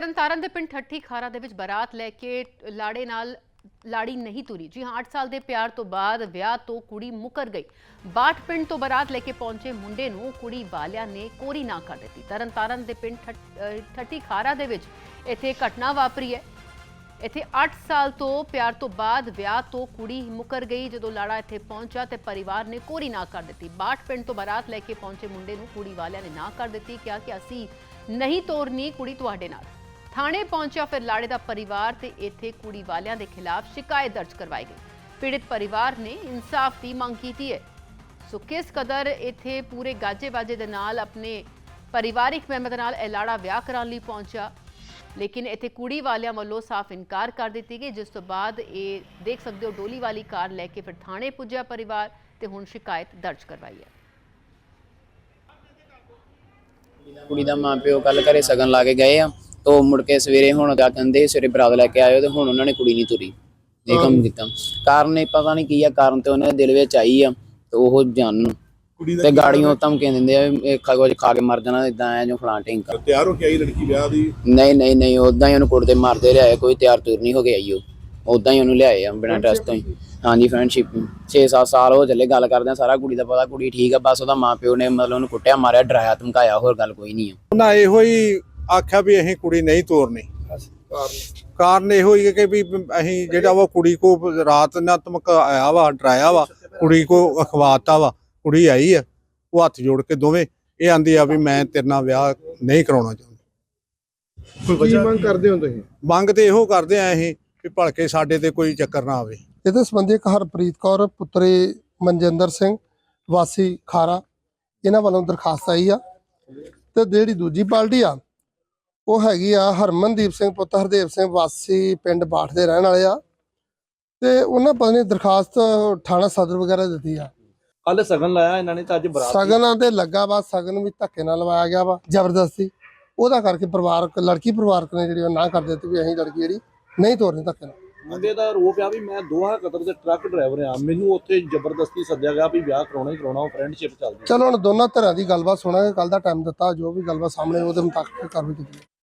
ਤਰਨਤਾਰਨ ਦੇ ਪਿੰਡ ਠੱਠੀ ਖਾਰਾ ਦੇ ਵਿੱਚ ਬਾਰਾਤ ਲੈ ਕੇ ਲਾੜੇ ਨਾਲ ਲਾੜੀ ਨਹੀਂ ਤੁਰੀ। ਜੀ ਹਾਂ 8 ਸਾਲ ਦੇ ਪਿਆਰ ਤੋਂ ਬਾਅਦ ਵਿਆਹ ਤੋਂ ਕੁੜੀ ਮੁਕਰ ਗਈ। ਬਾਠ ਪਿੰਡ ਤੋਂ ਬਾਰਾਤ ਲੈ ਕੇ ਪਹੁੰਚੇ ਮੁੰਡੇ ਨੂੰ ਕੁੜੀ ਵਾਲਿਆਂ ਨੇ ਕੋਰੀ ਨਾ ਕਰ ਦਿੱਤੀ। ਤਰਨਤਾਰਨ ਦੇ ਪਿੰਡ ਠੱਠੀ ਖਾਰਾ ਦੇ ਵਿੱਚ ਇੱਥੇ ਘਟਨਾ ਵਾਪਰੀ ਹੈ। ਇੱਥੇ 8 ਸਾਲ ਤੋਂ ਪਿਆਰ ਤੋਂ ਬਾਅਦ ਵਿਆਹ ਤੋਂ ਕੁੜੀ ਮੁਕਰ ਗਈ। ਜਦੋਂ ਲਾੜਾ ਇੱਥੇ ਪਹੁੰਚਾ ਤੇ ਪਰਿਵਾਰ ਨੇ ਕੋਰੀ ਨਾ ਕਰ ਦਿੱਤੀ। ਬਾਠ ਪਿੰਡ ਤੋਂ ਬਾਰਾਤ ਲੈ ਕੇ ਪਹੁੰਚੇ ਮੁੰਡੇ ਨੂੰ ਕੁੜੀ ਵਾਲਿਆਂ ਨੇ ਨਾ ਕਰ ਦਿੱਤੀ। ਕਿਹਾ ਕਿ ਅਸੀਂ ਨਹੀਂ ਤੋਰਨੀ ਕੁੜੀ ਤੁਹਾਡੇ ਨਾਲ। ਥਾਣੇ ਪਹੁੰਚਿਆ, ਫਿਰ ਲਾੜੇ ਦਾ ਪਰਿਵਾਰ ਤੇ ਇੱਥੇ ਕੁੜੀ ਵਾਲਿਆਂ ਦੇ ਖਿਲਾਫ ਸ਼ਿਕਾਇਤ ਦਰਜ ਕਰਵਾਈ ਗਈ। ਪੀੜਿਤ ਪਰਿਵਾਰ ਨੇ ਇਨਸਾਫ ਦੀ ਮੰਗ ਕੀਤੀ ਹੈ। ਸੋ ਕਿਸ ਕਦਰ ਇੱਥੇ ਪੂਰੇ ਗਾਜੇ ਬਾਜੇ ਦੇ ਨਾਲ ਆਪਣੇ ਪਰਿਵਾਰਿਕ ਮੈਂਬਰ ਨਾਲ ਇਹ ਲਾੜਾ ਵਿਆਹ ਕਰਾਉਣ ਲਈ ਪਹੁੰਚਾ ਲੇਕਿਨ ਇੱਥੇ ਕੁੜੀ ਵਾਲਿਆਂ ਵੱਲੋਂ ਸਾਫ਼ ਇਨਕਾਰ ਕਰ ਦਿੱਤੀ ਗਈ, ਜਿਸ ਤੋਂ ਬਾਅਦ ਇਹ ਦੇਖ ਸਕਦੇ ਹੋ, ਡੋਲੀ ਵਾਲੀ ਕਾਰ ਲੈ ਕੇ ਫਿਰ ਥਾਣੇ ਪੁੱਜਿਆ ਪਰਿਵਾਰ ਤੇ ਹੁਣ ਸ਼ਿਕਾਇਤ ਦਰਜ ਕਰਵਾਈ ਹੈ। ਕੁੜੀ ਦਾ ਮਾਂ ਪਿਓ ਕੱਲ ਘਰੇ ਸਗਨ ਲਾ ਕੇ ਗਏ ਆ। ਤੋ ਮੁੜ ਕੇ ਸਵੇਰੇ ਹੁਣ ਜਾ ਕਹਿੰਦੇ ਸਵੇਰੇ ਬਰਾਤ ਲੈ ਕੇ ਆਇਓ ਤੇ ਹੁਣ ਉਹਨਾਂ ਨੇ ਕੁੜੀ ਨਹੀਂ ਤੁਰੀ। ਇਹ ਕੰਮ ਕੀਤਾ। ਕਾਰਨ ਇਹ ਪਤਾ ਨਹੀਂ ਕੀ ਆ ਕਾਰਨ ਤੇ ਉਹਨਾਂ ਦੇ ਦਿਲ ਵਿੱਚ ਆਈ ਆ ਤੇ ਉਹ ਜਾਣਨ ਕੁੜੀ ਦਾ ਤੇ ਗਾੜੀਆਂ ਧਮਕੀਆਂ ਦਿੰਦੇ ਆ ਵੀ ਇਹ ਖਾ ਕੁਝ ਖਾ ਕੇ ਮਰ ਜਾਣਾ ਇਦਾਂ ਐ ਜੋ ਫਲਾਂ ਢਿੰਕਾ ਤਿਆਰ ਹੋ ਕੇ ਆਈ ਲੜਕੀ ਵਿਆਹ ਦੀ? ਨਹੀਂ ਨਹੀਂ ਨਹੀਂ ਉਦਾਂ ਹੀ ਉਹਨੂੰ ਕੁੜਦੇ ਮਾਰਦੇ ਲਿਆਏ ਕੋਈ ਤਿਆਰ ਤੁਰ ਨਹੀਂ ਹੋ ਕੇ ਆਈ ਉਹ। ਉਦਾਂ ਹੀ ਉਹਨੂੰ ਲਿਆਏ ਆ ਬਿਨਾਂ ਟੈਸਟ ਤੋਂ ਹੀ। ਹਾਂਜੀ ਫਰੈਂਡਸ਼ਿਪ 6-7 ਸਾਲ ਹੋ ਚੱਲੇ ਗੱਲ ਕਰਦੇ ਆ ਸਾਰਾ ਕੁੜੀ ਦਾ ਪਤਾ ਕੁੜੀ ਠੀਕ ਆ ਬਸ ਉਹਦਾ ਮਾਂ ਪਿਓ ਨੇ ਮਤਲਬ ਉਹਨੂੰ ਕੁੱਟਿਆ ਮਾਰਿਆ ਡਰਾਇਆ ਧਮਕਾਇਆ ਹੋਰ ਗੱਲ ਕੋਈ ਨਹੀਂ ਆ। ਉਹਨਾਂ ਇਹੋ ਹੀ ਆਖਿਆ ਵੀ ਅਸੀਂ ਕੁੜੀ ਨਹੀਂ ਤੋਰਨੀ। ਕਾਰਨ ਇਹੋ ਹੀ ਹੈ ਕਿ ਵੀ ਅਸੀਂ ਜਿਹੜਾ ਵਾ ਕੁੜੀ ਕੋ ਰਾਤ ਨਾ ਧਮਕਾਇਆ ਵਾ ਡਰਾਇਆ ਵਾ ਕੁੜੀ ਕੋ ਅਖਵਾਤਾ ਵਾ ਕੁੜੀ ਆਈ ਆ ਉਹ ਹੱਥ ਜੋੜ ਕੇ ਦੋਵੇਂ ਇਹ ਆਂਦੀ ਆ ਵੀ ਮੈਂ ਤੇਰੇ ਨਾਲ ਵਿਆਹ ਨਹੀਂ ਕਰਾਉਣਾ ਚਾਹੁੰਦੀ। ਕੋਈ ਵਜ੍ਹਾ? ਮੰਗ ਕਰਦੇ ਹੋ ਤੁਸੀਂ? ਮੰਗ ਤੇ ਇਹੋ ਕਰਦੇ ਆ ਅਸੀਂ ਵੀ ਭਲਕੇ ਸਾਡੇ ਤੇ ਕੋਈ ਚੱਕਰ ਨਾ ਆਵੇ। ਇਹਦੇ ਸੰਬੰਧੀ ਇੱਕ ਹਰਪ੍ਰੀਤ ਕੌਰ ਪੁੱਤਰੀ ਮਨਜਿੰਦਰ ਸਿੰਘ ਵਾਸੀ ਖਾਰਾ ਇਹਨਾਂ ਵੱਲੋਂ ਦਰਖਾਸਤ ਆਈ ਆ। ਤੇ ਜਿਹੜੀ ਦੂਜੀ ਪਾਰਟੀ ਆ ਉਹ ਹੈਗੀ ਆ ਹਰਮਨਦੀਪ ਸਿੰਘ ਪੁੱਤ ਹਰਦੇਵ ਸਿੰਘ ਵਾਸੀ ਪਿੰਡ ਬਾਠ ਦੇ ਰਹਿਣ ਵਾਲੇ ਆ। ਤੇ ਉਹਨਾਂ ਪਤਾ ਨਹੀਂ ਦਰਖਾਸਤ ਥਾਣਾ ਸਦਰ ਵਗੈਰਾ ਦਿੱਤੀ ਆ। ਕੱਲ ਸਗਨ ਲਾਇਆ ਇਹਨਾਂ ਨੇ ਤਾਂ ਅੱਜ ਬਰਾਤ ਸਗਨਾਂ ਤੇ ਲੱਗਾ ਵਾ ਸਗਨ ਵੀ ਧੱਕੇ ਨਾਲ ਲਵਾਇਆ ਗਿਆ ਵਾ ਜ਼ਬਰਦਸਤੀ। ਉਹਦਾ ਕਰਕੇ ਪਰਿਵਾਰਕ ਲੜਕੀ ਪਰਿਵਾਰਕ ਨੇ ਜਿਹੜੀ ਉਹ ਨਾ ਕਰ ਦਿੱਤੀ ਵੀ ਅਸੀਂ ਲੜਕੀ ਜਿਹੜੀ ਨਹੀਂ ਤੋਰਨੀ ਧੱਕੇ ਨਾਲ। ਮੁੰਡੇ ਦਾ ਰੋਪ ਆ ਵੀ ਮੈਂ ਦੋਹਾ ਕਤਰ ਦੇ ਟਰੱਕ ਡਰਾਈਵਰ ਆ। ਮੈਨੂੰ ਉੱਥੇ ਜ਼ਬਰਦਸਤੀ ਸੱਦਿਆ ਗਿਆ ਵੀ ਵਿਆਹ ਕਰਾਉਣਾ ਹੀ ਕਰਾਉਣਾ ਉਹ ਫਰੈਂਡਸ਼ਿਪ ਚੱਲਦੀ ਚਲੋ ਹੁਣ ਦੋਨਾਂ ਧਿਰਾਂ ਦੀ ਗੱਲਬਾਤ ਸੁਣਾਂਗੇ ਕੱਲ ਦਾ ਟਾਈਮ ਦਿੱਤਾ ਜੋ ਵੀ ਗੱਲਬਾਤ ਸਾਹਮਣੇ ਉਹਦੇ ਮੁਤਾਬਕ ਕਾਰਵਾਈ ਕੀਤੀ।